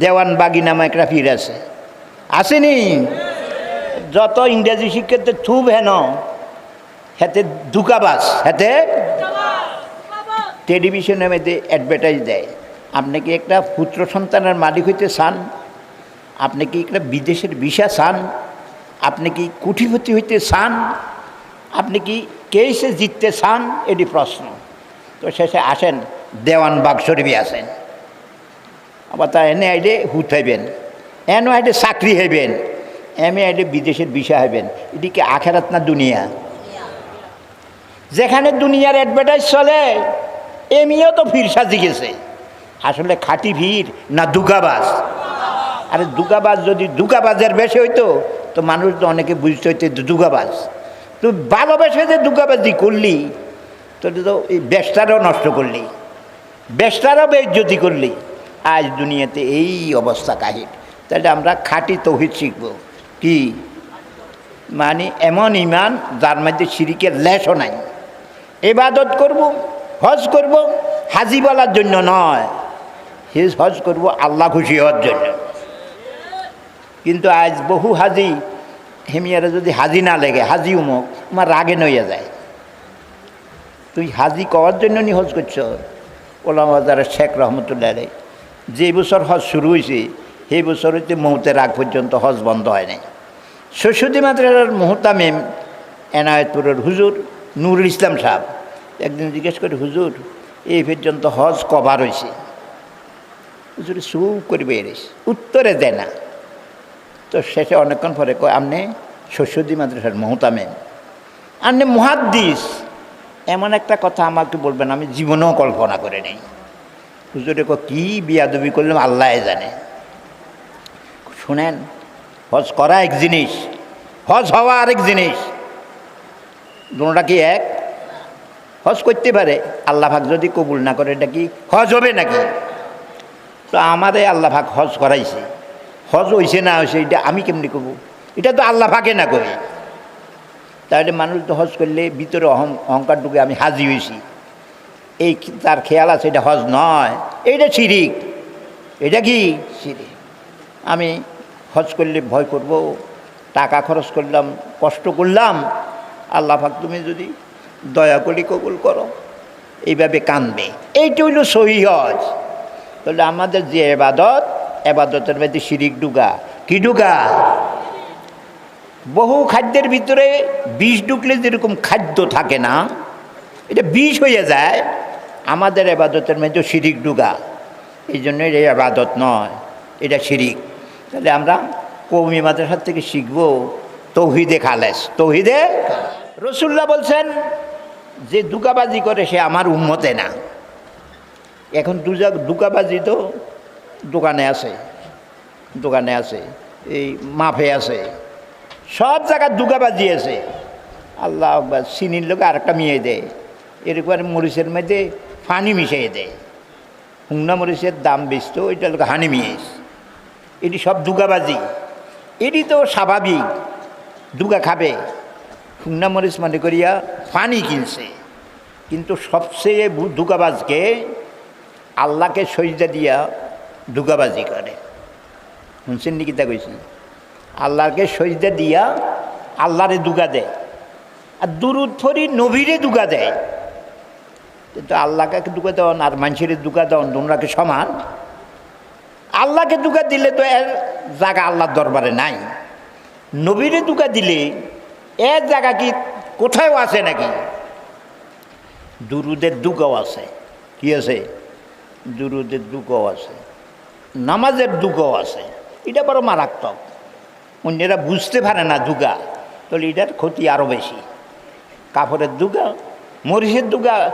দেওয়ানবাগি নামে একটা পীর আছে। আসেনি? যত ইংরেজি শিক্ষার্থী থুব হেন, হেতে দুকাবাস হেতে টেলিভিশনের মধ্যে অ্যাডভার্টাইজ দেয়। আপনি কি একটা পুত্র সন্তানের মালিক হইতে চান? আপনি কি একটা বিদেশের ভিসা চান? আপনি কি কুঠিপতি হইতে চান? আপনি কি কেসে জিততে চান? এটি প্রশ্ন। তো শেষে আসেন, দেওয়ান বাগ শরীফে আসেন। আবার তা এনে আইডে হুত হইবেন। এনে আইডে চাকরি হইবেন। এম এ আইডে বিদেশের বিষয় হইবেন। এদিকে আখেরাত না দুনিয়া? যেখানে দুনিয়ার অ্যাডভার্টাইজ চলে, এমিও তো ভিড় সাজি গেছে। আসলে খাঁটি ভিড় না দুকাবাজ আরে দুকাবাজ যদি দুকাবাজের বেশি হইতো, তো মানুষ তো অনেকে বুঝতে হইতো যে দুকাবাজ তো ভালোবেসে যে দুকাবাজি করলি, তো এই বেশটারও নষ্ট করলি। বেশটারও বেজ্জতি করলি। আজ দুনিয়াতে এই অবস্থা কাহির তাহলে আমরা খাঁটি তৌহিদ শিখব। কি? মানে এমন ইমান যার মধ্যে সিরিকের লেশও নাই। এবাদত করব, হজ করব, হাজি বলার জন্য নয়। হিজ হজ করব আল্লাহ খুশি হওয়ার জন্য। কিন্তু আজ বহু হাজি হেমিয়ারে যদি হাজি না লেগে, হাজি উমুক, আমার রাগে নইয়া যায়। তুই হাজি কওয়ার জন্য নি হজ করছ? ওলামাজারের শেখ রহমতুল্লাহ যে বছর হজ শুরু হয়েছে, সেই বছর হইতে মৌতের আগ পর্যন্ত হজ বন্ধ হয় নাই। সরস্বতী মাদ্রাসার মোহতামিম এনায়তপুরের হুজুর নুরুল ইসলাম সাহেব একদিন জিজ্ঞেস করে, হুজুর, এই পর্যন্ত হজ কভার হয়েছে? হুজুর, সুখ করে বেরিয়েছে উত্তরে দেয় না। তো শেষে অনেকক্ষণ পরে কয় আপনি সরস্বতী মাদ্রাসার মোহতামিম। আপনি মহাদ্দিস। এমন একটা কথা আমাকে বলবেন, আমি জীবনেও কল্পনা করে নেই। হুজুরে কো কী বিয়াদবি করলাম, আল্লাহ জানে। শুনেন, হজ করা এক জিনিস, হজ হওয়া আরেক জিনিস। দুটা কি এক? হজ করতে পারে, আল্লাহ ভাগ যদি কবুল না করে, এটা কি হজ হবে নাকি? তো আমাদের আল্লাহ ভাগ হজ করাইছে। হজ হয়েছে না হয়েছে এটা আমি কেমনি করব? এটা তো আল্লাহ ভাগে না করি। তাহলে মানুষ তো হজ করলে ভিতরে অহং অহংকার ঢুকে আমি হাজি হয়েছি এই তার খেয়াল আছে, এটা হজ নয়। এইটা শিরিক। এটা কি? শিরিক। আমি হজ করলে ভয় করব, টাকা খরচ করলাম, কষ্ট করলাম, আল্লাহ পাক তুমি যদি দয়া করে কবুল করো, এইভাবে কানবে এইটা হইল সহি হজ। তাহলে আমাদের যে এবাদত, এবাদতের মধ্যে শিরিক ডুগা কি ডুগা বহু খাদ্যের ভিতরে বিষ ঢুকলে যেরকম খাদ্য থাকে না এটা বিষ হয়ে যায়। আমাদের এবাদতের মধ্যে শিরিক ডুগা এই জন্য এটা আবাদত নয়, এটা শিরিক। তাহলে আমরা কৌমি মাদ্রাসার থেকে শিখব তৌহিদে খালেস। তৌহিদে রসুল্লাহ বলছেন, যে দুকাবাজি করে সে আমার উন্মতে না। এখন দুজা দুকাবাজি তো দোকানে আছে দোকানে আছে, এই মাফে আছে, সব জায়গায় দুকাবাজি আছে। আল্লাহ চিনির লোক আর একটা মিয়ে দেয়। এরকম মরিচের মধ্যে পানি মিশিয়ে দেয়। হুংনা মরিচের দাম বেচতো ওইটা লোক হানি মিয়েছে। এটি সব দুগাবাজি। এটি তো স্বাভাবিক, দুগা খাবে। শুকনা মরিচ মানে করিয়া পানি কিনছে। কিন্তু সবচেয়ে দুগাবাজকে আল্লাহকে সজদা দিয়া দুগাবাজি করে। শুনছেন নাকি তা কইছি? আল্লাহকে সজদা দিয়া আল্লাহরে দুগা দেয়। আর দুরুদ নবীরে দুগা দেয়। কিন্তু আল্লাহকে দুগা দেওয়ান আর মানুষের দুগা দেওয়ান তোমরাকে সমান। আল্লাহকে দুকা দিলে তো এর জায়গা আল্লাহর দরবারে নাই। নবীরে দুকা দিলে এর জায়গা কি কোথাও আছে নাকি? দুরুদের দুকাও আছে। কি আছে? দুরুদের দুকাও আছে। নামাজের দুকাও আছে। এটা বড় মারাত্মক। অন্যেরা বুঝতে পারে না দুগা। তাহলে এটার ক্ষতি আরও বেশি। কাপড়ের দুগা, মরিচের দুগা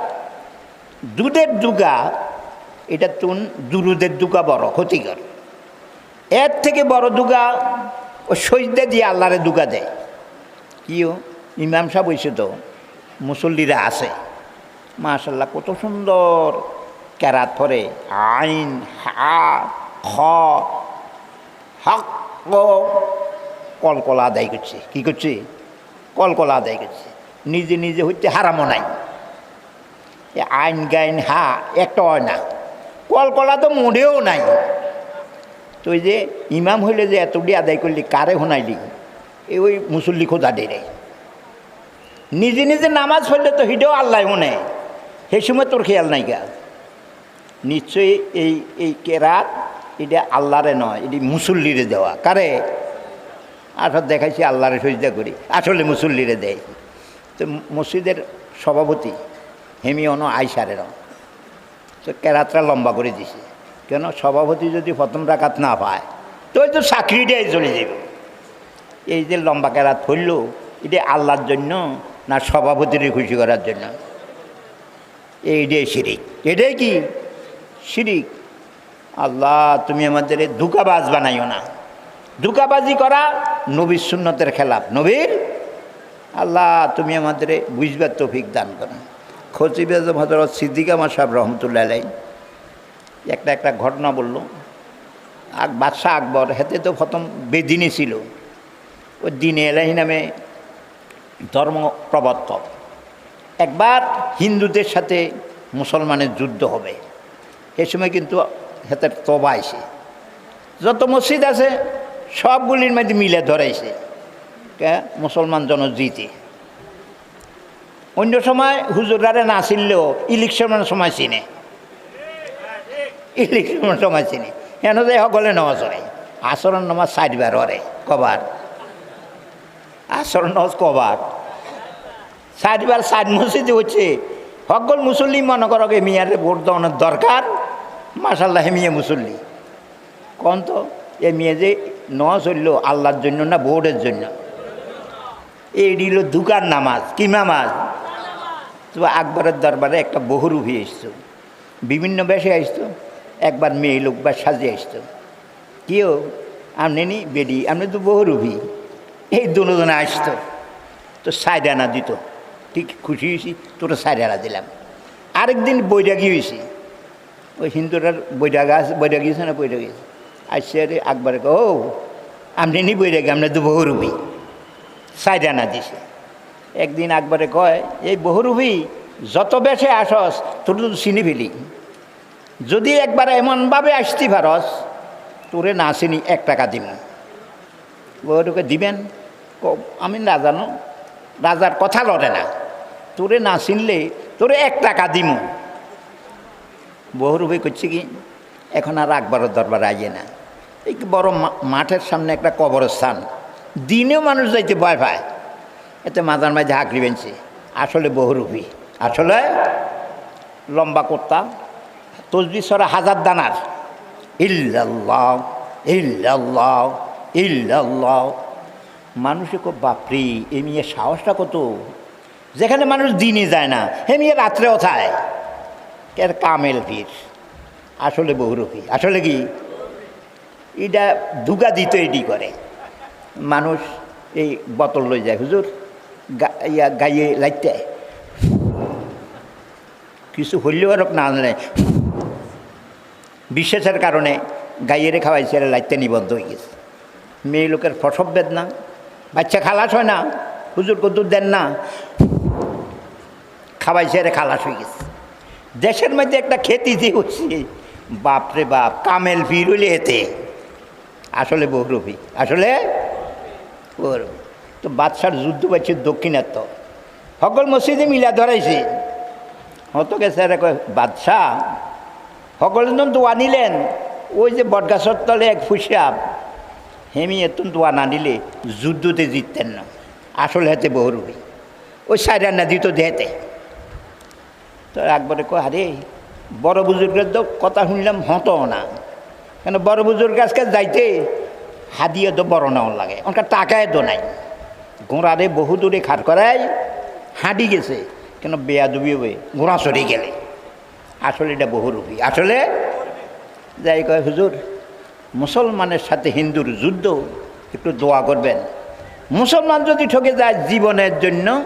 দুধের দুগা, এটা তুন দুরুদের দুগা বড় ক্ষতিকর। এর থেকে বড় দুগা, ও সজদে দিয়ে আল্লাহরে দুগা দেয়। কিও? ইমাম সাহেব হয়েছে তো, মুসল্লিরা আছে। মাশাল্লাহ কত সুন্দর ক্যারাত পরে। আইন হা খ, হক কলকলা আদায় করছে। কি করছে? কলকলা আদায় করছে। নিজে নিজে হচ্ছে হারামো নাই। আইন গাইন হা একটা হয় না। কলকলা তো মোড়েও নাই। তো যে ইমাম হইলে যে এতটি আদায় করলি, কারে হোনাইলি এই ওই মুসল্লি খোদা ডেরে নিজে নিজে নামাজ পড়লে তো হিডেও আল্লাহ শুনে। সেই সময় তোর খেয়াল নাই গা। নিশ্চয়ই এই এই কেরাত, এটা আল্লাহরে নয়, এটি মুসল্লিরে দেওয়া। কারে? আসলে দেখাইছি আল্লাহরে সজদা করি। আসলে মুসল্লিরে দেয়। তো মসজিদের সভাপতি হেমিয়ন আইসারের। তো কেরাতটা লম্বা করে দিছে। কেন? সভাপতি যদি প্রথম রাখাত না পায়, তো তো চাকরিটাই চলে যাবে এই যে লম্বা কেরাত হইল, এটা আল্লাহর জন্য না সভাপতির খুশি করার জন্য? এইটাই শিরিক। এটাই কি? শিরিক। আল্লাহ, তুমি আমাদের এই ধোকাবাজ বানাইও না। ধোকাবাজি করা নবীর সুন্নতের খেলাফ। নবীর? আল্লাহ, তুমি আমাদের বুঝবার তৌফিক দান করো। খতিব আজম হজরত সিদ্দিক আমার সাহেব রহমতুল্লাহ আলাই একটা একটা ঘটনা বলল। আক বাদশাহ আকবর, হেতে তো প্রথম বেদিনী ছিল। ওই দিনে এলাহি নামে ধর্ম প্রবর্তক একবার হিন্দুদের সাথে মুসলমানের যুদ্ধ হবে। এ সময় কিন্তু হেতের তবা আইসে যত মসজিদ আছে, সবগুলির মধ্যে মিলে ধরাইছে। কে? মুসলমান জন জিতে অন্য সময় হুজুরারে না চিনলেও ইলেকশনের সময় চিনে। ইলেকশনের সময় চিনে। হেন যে সকলে নামাজ হয় আচরণ নামাজ চারবার হরে কবার। আচরণ নামাজ কবার। চারবার চার মসজিদে হচ্ছে। সকল মুসল্লি মনে করক এ মিয়ারে ভোট দেওয়ানোর দরকার। মাসাল্লাহ মিয়া মুসল্লি। কন তো? এ মেয়ে যে ন চলল আল্লাহর জন্য না ভোটের জন্য। এই দিল দুকার নামাজ কি নামাজ? তো আকবরের দরবারে একটা বহুরূপী আসতো বিভিন্ন বেশে আসতো, একবার মেয়ে লোক বা সাজে আসতো। কেউ আপনি নি বেডি আপনি তো বহুরূপী। এই দুজনে আসতো, তো সাইড আনা দিত। ঠিক খুশি হয়েছি, তোর সাইড আনা দিলাম। আরেকদিন বৈরাগী হয়েছি। ওই হিন্দুটার বৈরাগ আছে, বৈরাগী আছে না বৈরাগী? আসছে আরে আকবরে ও আপনি নি বৈরাগী আপনি তো বহুরূপী। সাইড আনা দিছে। একদিন আকবরে কয়, এই বহুরূপী যত বেশে আসস, তোর তো চিনি ফেলি। যদি একবার এমনভাবে আসতি পারস তোরে না চিনি এক টাকা দিব বহুরূপে দিবেন? আমি না জানো, রাজার কথা লড়ে না। তোরে না চিনলে তোরে এক টাকা দিমু। বহুরূপে করছে কি, এখন আর আকবরের দরবার আইয়ে না। এই বড় মাঠের সামনে একটা কবরস্থান। দিনেও মানুষ যাইতে ভয় পায়। এতে মাজার মাঝে হাঁকড়ি বেঞ্চে আসলে বহুরূপী আসলে লম্বা করতাম তসবি সরা হাজার দানার। ইল্লাল্লাহ ইল্লাল্লাহ ইল্লাল্লাহ। মানুষে খুব বাপরি, এ মেয়ে সাহসটা কত? যেখানে মানুষ দিনে যায় না, হে মেয়ে রাত্রেও থায় এর কামেল পীর। আসলে বহুরূপী আসলে কি? এটা দুগা দিত এটি করে। মানুষ এই বোতল লই যায়, হুজুর। ইয়া গাইয়ে লাইতে কিছু হইলেও আর না আনলে বিশেষের কারণে গাইয়েরে খাওয়াইছে এরা লাইতে নিবদ্ধ হয়ে গেছে মেয়ে লোকের প্রসব বেদনা বাচ্চা খালাস হয় না হুজুর কদ্দুর দেন না খাওয়াইছে এরা খালাস হয়ে গেছে দেশের মধ্যে একটা খেতি দিয়ে হচ্ছে বাপরে বাপ কামেল হইলে এতে আসলে বহুরূপী আসলে বহুরূপী তো বাদশার যুদ্ধ পাচ্ছে দক্ষিণাত্য সকল মসজিদে মিলা ধরাইছে। হতো গেছে কয়, বাদশাহ, সকলে তো দোয়া নিলেন। ওই যে বটগাছর তলে এক ফুসিয়াব হেমি এত দোয়া না দিলে যুদ্ধতে জিততেন না। আসলে হাতে বহুরূপী ওই সাইডার না দিত দেহেতে। তো একবারে কো আরে, বড় বুজুর্গের তো কথা শুনলাম হতো না। কেন বড় বুজুর্গ আজকে যাইতে হাদিয়ে তো বড় নেওয়ার লাগে। ওনকার টাকায় তো নাই। গোড়ারে বহু দূরে খাট করাই হাঁটি গেছে, কেন বেয়া ডুবি হয়ে গোড়া সরে গেলে। আসলে এটা বহু বহুরূপী আসলে যাই কয়, হুজুর, মুসলমানের সাথে হিন্দুর যুদ্ধ, একটু দোয়া করবেন। মুসলমান যদি ঠকে যায় জীবনের জন্য,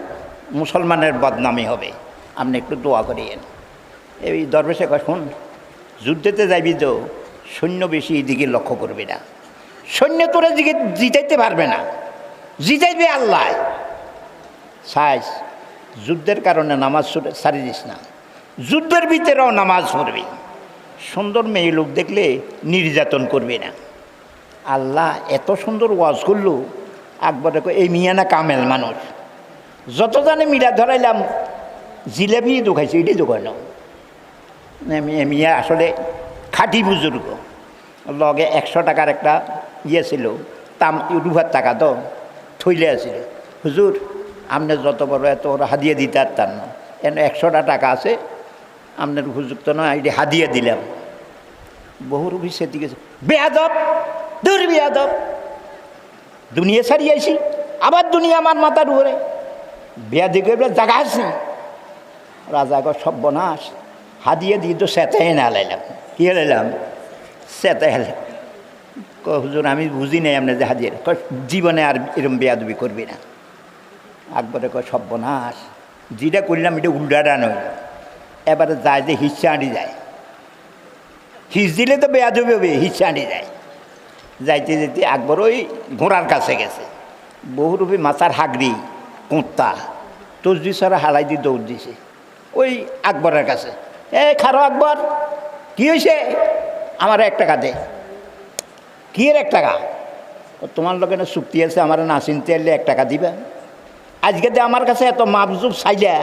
মুসলমানের বদনামি হবে। আপনি একটু দোয়া করিয়েন। এই দরবেশে কয়, শুন, যুদ্ধেতে যাইবি তো সৈন্য বেশি এদিকে লক্ষ্য করবি না। সৈন্য তোরা দিকে জিতাইতে পারবে না। জিতাইবে আল্লাহ। সাইজ, যুদ্ধের কারণে নামাজ ছাড়ি দিস না। যুদ্ধের ভিতরেও নামাজ পড়বি। সুন্দর মেয়ে লোক দেখলে নির্যাতন করবে না। আল্লাহ এত সুন্দর ওয়াজ করল। আকবরে এই মিয়া না কামেল মানুষ। যত জানে মিলা ধরাইলাম জিলেবি দোকাইছে এটাই দোকান মিয়া আসলে খাঁটি বুজুর্গ। লগে একশো টাকার একটা ইয়ে ছিল, তাম রুহার টাকা তো। থইলে আছিল। হুজুর আপনি যত বড় এত বড় হাদিয়ে দিতে পারতাম না। কেন একশোটা টাকা আছে আপনার উপযুক্ত নয় এটি হাদিয়ে দিলাম। বহু রুবি সেটি গেছে, বেয়াদব দূর বেয়াদব দুনিয়া ছাড়ি আইছি আবার দুনিয়া আমার মাথার উপরে। বিয়া দিকে জায়গা আছে রাজা গো সর্বনাশ, হাদিয়ে দিয়ে তো সেতাই না লাইলাম। কি লাইলাম? সেতাই হেলাম হুজুর, আমি বুঝি নাই আপনি যে হাজির। জীবনে আর এরম বেয়াদবি করবি না। আকবরে কয়, সর্বনাশ, যেটা করলাম এটা উল্টাটা নয় এবারে যায় যে হিচ্ছা আনি যায়। হিস দিলে তো বেয়াদবি হবে হিচ্ছা আনি যায়। যাইতে যেতে আকবর ওই ঘোড়ার কাছে গেছে। বহুরূপী মাথার হাগড়ি, কোঁত্তা তসদি সারা হালাই দিয়ে দৌড় দিছে। ওই আকবরের কাছে, এ খারো আকবর, কি হয়েছে আমার এক টাকা দে। কি এর এক টাকা? তোমার লোকে না চুক্তি আছে, আমার না চিনতে এক টাকা দিবা। আজকে যে আমার কাছে এত মাপজুব চাইলা,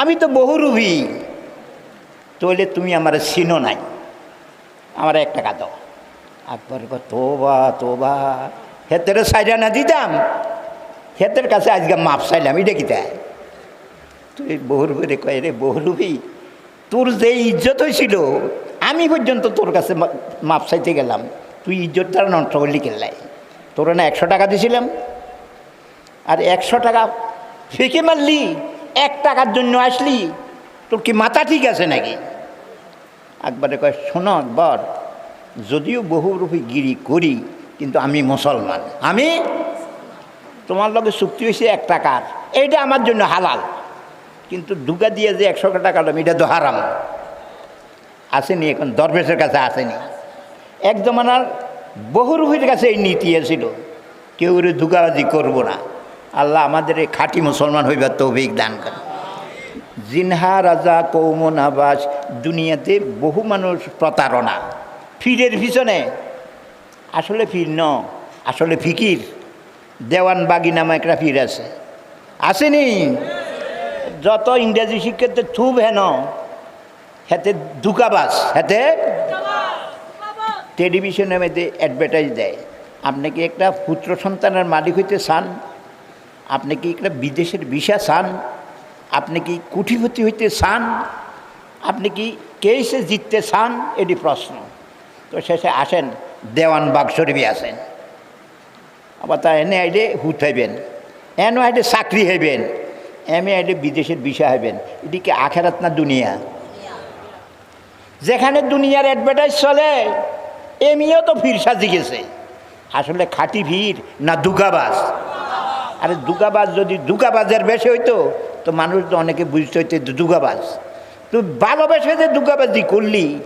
আমি তো বহুরূপী তৈলে তুমি আমার চিনো নাই। আমার এক টাকা দাও। আকবর তোবা তোবা। হেতের সাইডা না দিতাম। হেতের কাছে আজকে মাপ চাইলাম এটা কিতা? তুই বহুরূপী কয় রে বহুরূপী তোর যে ইজ্জত হয়েছিল আমি পর্যন্ত তোর কাছে মাপ চাইতে গেলাম। তুই ইজ্জতটা নষ্ট করলি কেলাই তোর না একশো টাকা দিছিলাম। আর একশো টাকা ফেঁকে মারলি, এক টাকার জন্য আসলি। তোর কি মাথা ঠিক আছে নাকি? একবারে কয়, শোনো একবার যদিও বহুরূপী গিরি করি, কিন্তু আমি মুসলমান। আমি তোমার লগে চুক্তি হয়েছে এক টাকার। এইটা আমার জন্য হালাল। কিন্তু দুগা দিয়ে যে একশো টাকা দাম এটা তো হারাম। আসেনি, এখন দরবেশের কাছে আসেনি। এক জমানার বহুরূপীর কাছে এই নীতি এসেছিল। কেউ দুগাবাজি করব না। আল্লাহ আমাদের এই খাঁটি মুসলমান হইবার তৌফিক দান করে জিনহা রাজা কৌমন আবাস দুনিয়াতে বহু মানুষ প্রতারণা। ফিরের পিছনে আসলে ফির ন, আসলে ফিকির। দেওয়ান বাগি নামে একটা ফির আছে। আসেনি। যত ইংরেজি শিক্ষাতে থুব হেন, হেতে দুকাবাস হেতে টেলিভিশনের মধ্যে অ্যাডভার্টাইজ দেয়। আপনি কি একটা পুত্র সন্তানের মালিক হইতে চান? আপনি কি একটা বিদেশের ভিসা চান? আপনি কি কুটিপতি হইতে চান? আপনি কি কেসে জিততে চান? এটি প্রশ্ন। তো শেষে আসেন, দেওয়ান বাগ শরীফে আসেন। আবার তা এনে আইলে হুত হইবেন। এনে আইলে চাকরি হইবেন। এমএ আইলে বিদেশের বিষয় হইবেন। এটি কি আখেরাত না দুনিয়া? যেখানে দুনিয়ার অ্যাডভার্টাইজ চলে এমিও তো ভিড় সাজি গেছে আসলে খাঁটি ভিড় না দুগাবাজ? আরে দুগাবাজ যদি দুগাবাজের বেশি হইতো, তো মানুষ তো অনেকে বুঝতে হইতো দুগাবাজ। তুই ভালোবেসে যে দুগাবাজি করলি,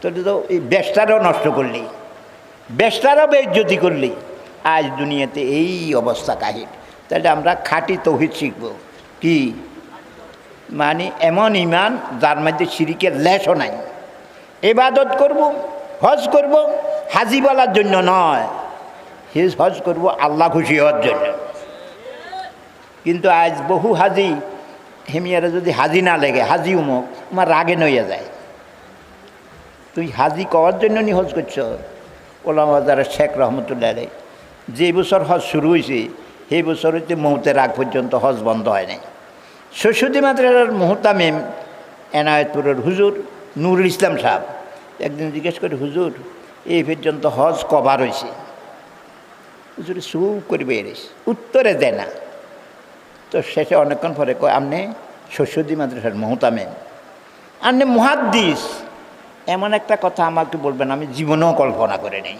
তো তো এই বেশটারও নষ্ট করলি বেশটারও বেজ্জতি করলি। আজ দুনিয়াতে এই অবস্থা কাহির। তাহলে আমরা খাঁটি তৌহিদ শিখব। কি? মানে এমন ইমান যার মধ্যে সিরিকের লেশও নাই। এবাদত করব। হজ করব হাজি বলার জন্য নয়। হিজ করব আল্লাহ খুশি হওয়ার জন্য। কিন্তু আজ বহু হাজি, হেমিয়ারা যদি হাজি না লেগে, হাজি উমুক আমার রাগে নইয়া যায়। তুই হাজি কওয়ার জন্য নি হজ করছ ওলামাজার শেখ রহমতুল্লাহ যে বছর হজ শুরু হয়েছে সেই বছর হইতে মুহূর্তের আগ পর্যন্ত হজ বন্ধ হয় নাই। সরস্বতী মাদ্রাসার মোহতামিম এনায়তপুরের হুজুর নুরুল ইসলাম সাহেব। একদিন জিজ্ঞেস করে, হুজুর, এই পর্যন্ত হজ কবার হয়েছে হুজুর সুপ করবে এরিস উত্তরে দেয় না। তো শেষে অনেকক্ষণ পরে কয় আপনি সরস্বতী মাদ্রাসার মহতামেন আপনি মহাদ্দিস। এমন একটা কথা আমাকে বলবেন, আমি জীবনেও কল্পনা করে নেই।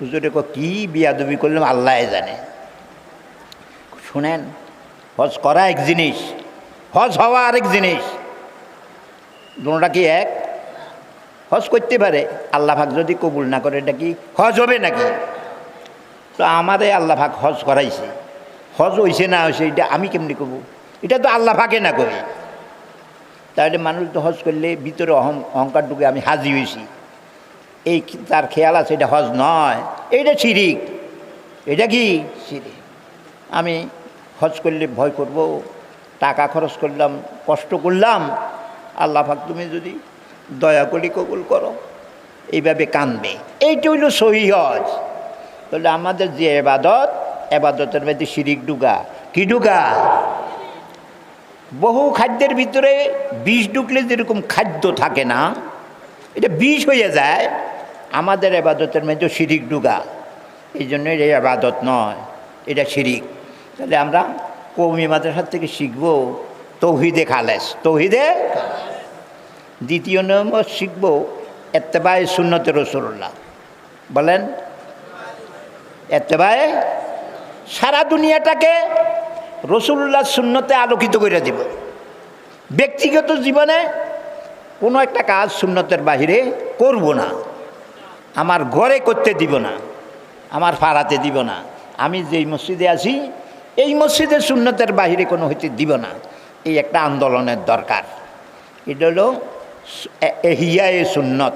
হুজুরে কো কী বিয়াদবি করলাম, আল্লাহ জানে। শুনেন, হজ করা এক জিনিস, হজ হওয়া আরেক জিনিস। দুটা কি এক? হজ করতে পারে আল্লাহ ভাগ যদি কবুল না করে, এটা কি হজ হবে নাকি? তো আমাদের আল্লাহ ভাগ হজ করাইছে। হজ হয়েছে না হয়েছে এটা আমি কেমনি করব এটা তো আল্লাহ ভাগে না করে তাহলে মানুষ তো হজ করলে ভিতরে অহং অহংকার ঢুকে আমি হাজি হয়েছি এই তার খেয়াল আছে, এটা হজ নয়। এইটা শিরিক। এটা কি? শিরিক। আমি হজ করলে ভয় করব, টাকা খরচ করলাম, কষ্ট করলাম আল্লাহ পাক তুমি যদি দয়া করে কবুল করো। এইভাবে কানবে। এইটা হইল সহি হজ তাহলে আমাদের যে এবাদত, এবাদতের মধ্যে শিরিক ডুগা কি ডুগা বহু খাদ্যের ভিতরে বিষ ঢুকলে যেরকম খাদ্য থাকে না, এটা বিষ হয়ে যায়, আমাদের এবাদতের মধ্যে শিরিক ডুগা এই জন্য এটা আবাদত নয়, এটা শিরিক। তাহলে আমরা কৌমি মাদ্রাসার থেকে শিখব তৌহিদে খালেস। তৌহিদে দ্বিতীয় নম্বর শিখব এত্তেবায় সুন্নতে রসুল্লাহ বলেন এত্তেবায় সারা দুনিয়াটাকে রসুল্লাহ শূন্যতে আলোকিত করে দিব। ব্যক্তিগত জীবনে কোনো একটা কাজ শূন্যতের বাহিরে করব না। আমার ঘরে করতে দিব না, আমার পাড়াতে দিব না, আমি যেই মসজিদে আছি, এই মসজিদে শূন্যতের বাহিরে কোনো হইতে দিব না। এই একটা আন্দোলনের দরকার। এটা হলো এহিয়ায় সুন্নত,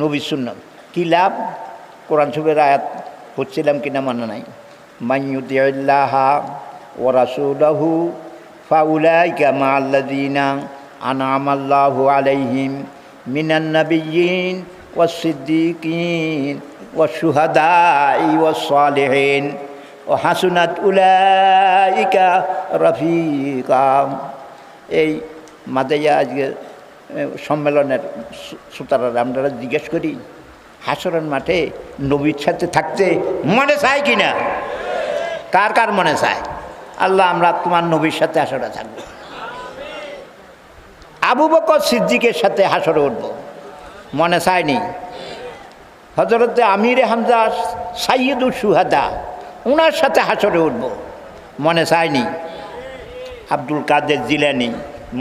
নবী সুন্নত। কী লাভ? কোরআন সুবের আয়াত হচ্ছিলাম কিনা মানে নাই। মাইয়ুদ্দাহা ও রাসুলাহু ফাউলাইকা মা আল্লাদিনা আনামাল্লাহু আলাইহিম মিনান্নবিয়ীন ও সিদ্দিক ও সুহাদাই ও সালেহেন ও হাসুনাত উলাইকা রফিকা। এই মাদাইয়া আজকে সম্মেলনের সুতারা আমরা জিজ্ঞেস করি, হাসরের মাঠে নবীর সাথে থাকতে মনে চায় কি না? কার কার মনে চায়? আল্লাহ, আমরা তোমার নবীর সাথে হাসরে থাকব। আবু বকর সিদ্দিকের সাথে হাসরে উঠব। মনে চায়নি? হজরতে আমিরে হামজা সাইয়দুল সুহাদা ওনার সাথে হাসরে উঠব। মনে চায়নি? আব্দুল কাদের জিলানি,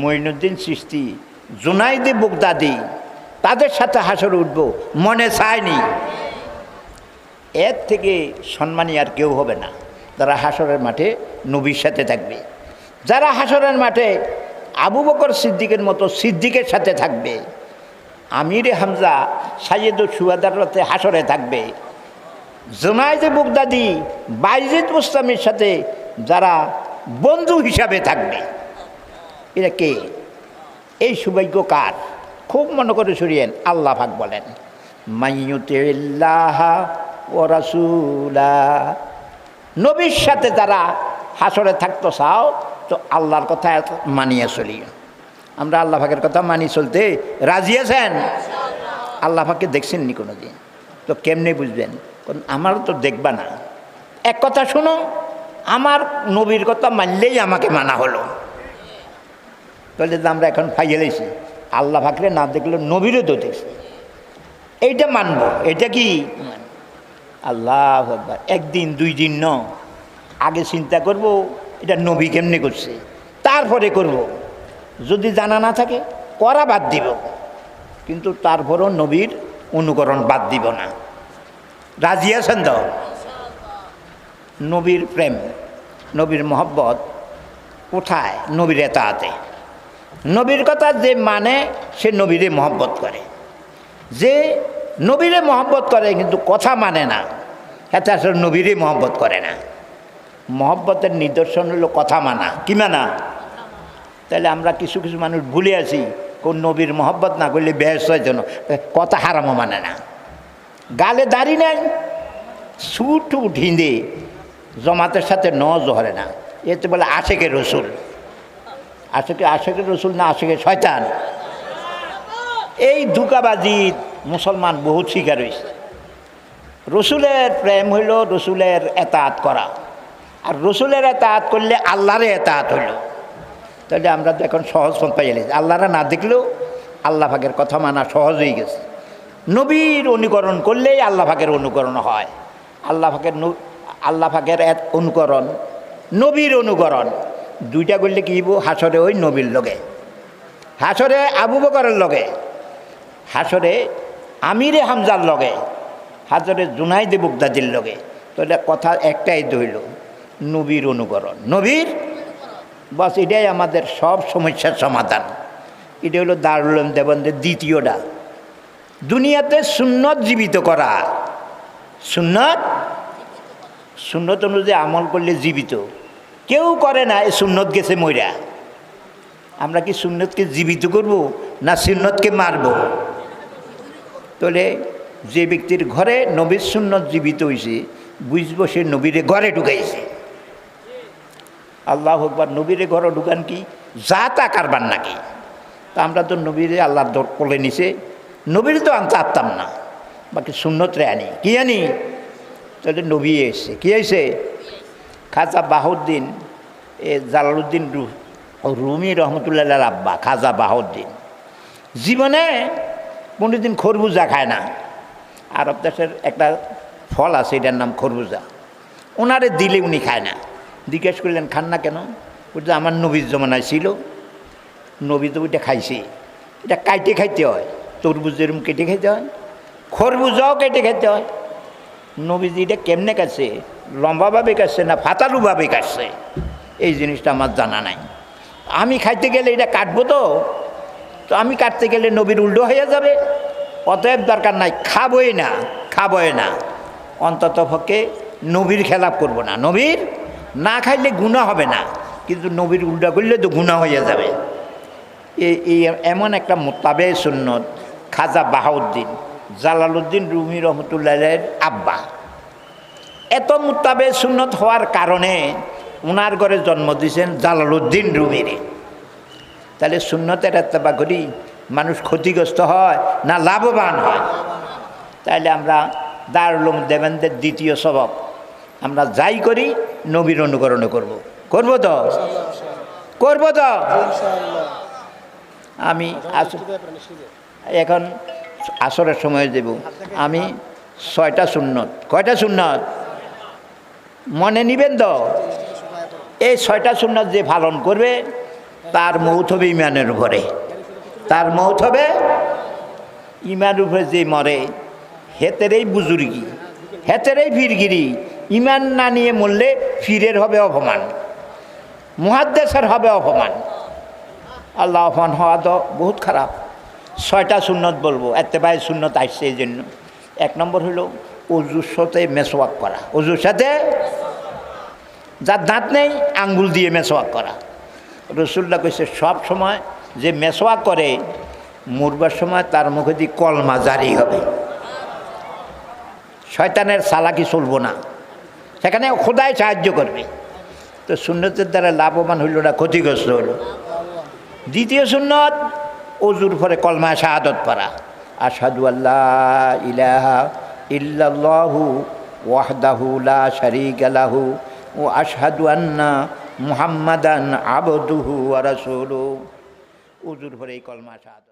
মঈনুদ্দিন সৃষ্টি জুনাইদে বুগদাদি, তাদের সাথে হাসরে উঠব, মনে চায়নি। এর থেকে সম্মানী আর কেউ হবে না। যারা হাসরের মাঠে নবীর সাথে থাকবে। যারা হাসরের মাঠে আবু বকর সিদ্দিকের মতো সিদ্দিকের সাথে থাকবে, আমিরে হামজা সাইয়েদ সুয়াদারতে হাসরে থাকবে। জোনাইদে বুগদাদি বাইজিদ মুস্তামির সাথে যারা বন্ধু হিসাবে থাকবে। এরা কে? এই সৌভাগ্য কার? খুব মনে করে সরিয়েন আল্লাহ ভাগ বলেন মাইয়ুতিল্লাহ ও রাসুলা। নবীর সাথে যারা হাসরে থাকতো চাও তো আল্লাহর কথা মানিয়ে চলি আমরা আল্লাহ ভাগের কথা মানি চলতে রাজি আছেন? আল্লাহ ভাগকে দেখছেন নি কোনো দিন তো কেমনে বুঝবেন? কারণ আমার তো দেখবা না। এক কথা শোনো আমার নবীর কথা মানলেই আমাকে মানা হলো। তাহলে আমরা এখন ফাইয়ে আল্লাহ ভাগরে না দেখলে নবীরও তো দেখছি এইটা মানব, এটা কি? আল্লাহ একদিন, দুই দিন ন। আগে চিন্তা করব, এটা নবী কেমনে করছে? তারপরে করব। যদি জানা না থাকে, করা বাদ দিব। কিন্তু তারপরও নবীর অনুকরণ বাদ দিব না। রাজি আছেন তো? নবীর প্রেম, নবীর মহব্বত কোথায়? নবীর এতাতে। নবীর কথা যে মানে সে নবীরে মহব্বত করে। যে নবীরে মহব্বত করে কিন্তু কথা মানে না এটা আসলে নবীরে মহব্বত করে না। মহব্বতের নিদর্শন হলো কথা মানা। কি মানা? তাহলে আমরা কিছু কিছু মানুষ ভুলে আছি, কোন নবীর মহব্বত না করলে বেহস হয় যেন কথা হারামও মানে না। গালে দাড়ি নেন সুট ঢিঁদে জমাতের সাথে ন জহরে না। এতে বলে আশেকের রসুল। আশেকে আশেকের রসুল না আশেকে শয়তান। এই দুকাবাজি মুসলমান বহুত শিকার হয়েছে রসুলের প্রেম হইল রসুলের এতাত করা। আর রসুলের এতাত করলে আল্লাহরে এতাত হইল। তাহলে আমরা তো এখন সহজ পাই গেছি। আল্লাহরা না দেখলেও আল্লাহ ভাগের কথা মানা সহজ হয়ে গেছে। নবীর অনুকরণ করলেই আল্লাহ ভাগের অনুকরণ হয়। আল্লাহ ন- আল্লাহ এক অনুকরণ, নবীর অনুকরণ। দুইটা করলে কি হাসরে ওই নবীর লগে। হাসরে আবু বকরের লগে। হাসরে আমিরে হামজার লগে। হাসরে জুনাইদে বুগদাদির লগে। তাহলে কথা একটাই ধইল, নবীর অনুকরণ। নবীর? বাস এটাই আমাদের সব সমস্যার সমাধান। এটা হলো দারুল দেবন্দের দ্বিতীয়টা। দুনিয়াতে সুন্নত জীবিত করা। সুন্নত? সুন্নত অনুযায়ী আমল করলে জীবিত। কেউ করে না, এই সুন্নত গেছে মইরা। আমরা কি সুন্নতকে জীবিত করব, না সুন্নতকে মারব? তাহলে যে ব্যক্তির ঘরে নবীর সুন্নত জীবিত হয়েছে বুঝব সে নবীরে ঘরে ঢুকাইছে। আল্লাহ একবার নবীরে ঘরে ঢুকান কি? যা তা কারবার নাকি? তা আমরা তো নবীরে আল্লাহর দর কোলে নিছে, নবীর তো আনতে পারতাম না। বাকি সুন্নতরে আনি। কি আনি? তাহলে নবী এসছে। কি এসে খাজা বাহুদ্দিন, এ জালালুদ্দিন রুমি রহমতুল্লাহ আব্বা, খাজা বাহুদ্দিন। জীবনে কোনোদিন খরবুজা খায় না। আরব দেশের একটা ফল আছে, এটার নাম খরবুজা। ওনারে দিলে উনি খায় না। জিজ্ঞেস করলেন, খান না কেন? বলছে, আমার নবীর জমানায় ছিল। নবী তো ওইটা খাইছে। এটা কাইটে খাইতে হয়। তরমুজ যেরকম কেটে খেতে হয়। খরবুজাও কেটে খেতে হয়। নবীজি এটা কেমনে কাটছে লম্বাভাবে কাটছে না ফাতালুভাবে কাটছে? এই জিনিসটা আমার জানা নাই। আমি খাইতে গেলে এটা কাটবো তো? তো আমি কাটতে গেলে নবীর উল্টো হয়ে যাবে। অতএব দরকার নাই, খাবই না খাবই না। অন্তত পক্ষে নবীর খেলাপ করব না। নবীর না খাইলে গুণা হবে না, কিন্তু নবীর উল্টা করলে তো গুণা হয়ে যাবে। এই এমন একটা মোতাবে সুন্নত খাজা বাহাউদ্দিন, জালালউদ্দিন রুমি রহমতুল্লাহের আব্বা। এত মোতাবে সুন্নত হওয়ার কারণে ওনার ঘরে জন্ম দিয়েছেন জালালউদ্দিন রুমিরে তাহলে সুন্নতের এত্তেবা করি মানুষ ক্ষতিগ্রস্ত হয় না লাভবান হয়? তাইলে আমরা দারুলুম দেবেন্দ্রের দ্বিতীয় স্বভাব। আমরা যাই করি, নবীর অনুকরণ করব। করব তো? করব তো? আমি এখন আসরের সময় দেব। আমি ছয়টা সুন্নত। কয়টা সুন্নত? মনে নিবেন তো? এই ছয়টা সুন্নত যে পালন করবে, তার মৌত হবে ইমানের উপরে। তার মৌত হবে ইমানের উপরে যে মরে, হেতেরই বুজুর্গি, হেতেরই ফিরগিরি ইমান না নিয়ে মরলে ফিরের হবে অপমান মহাদ্দেশের হবে অপমান। আল্লাহ অপমান হওয়া তো বহুত খারাপ। ছয়টা সুন্নত বলব, এত্তেবাই সুন্নত আসছে এই জন্য। এক নম্বর হলো অজুর সাথে মেসোয়াক করা। অজুর সাথে যার দাঁত নেই, আঙ্গুল দিয়ে মেসোয়াক করা। রসুল্লাহ কইছে, সব সময় যে মেসোয়াক করে, মরবার সময় তার মুখে দিয়ে কলমা জারি হবে। শয়তানের সালাকি চলবো না। সেখানে খোদায় সাহায্য করবে। তো সুন্নতের দ্বারা লাভবান হইল না, ক্ষতিগ্রস্ত হইল। দ্বিতীয় সুন্নত, অজুর পরে কলমা শাহাদত পড়া। আসাদু আল্লাহ ইলাহা ইল্লাল্লাহু ওয়াহদাহু লা শারীকা লাহু ও আশহাদু আন্না মুহাম্মাদান আবদুহু ওয়া রাসূলুহু। অজুর পরে এই কলমা শাহাদত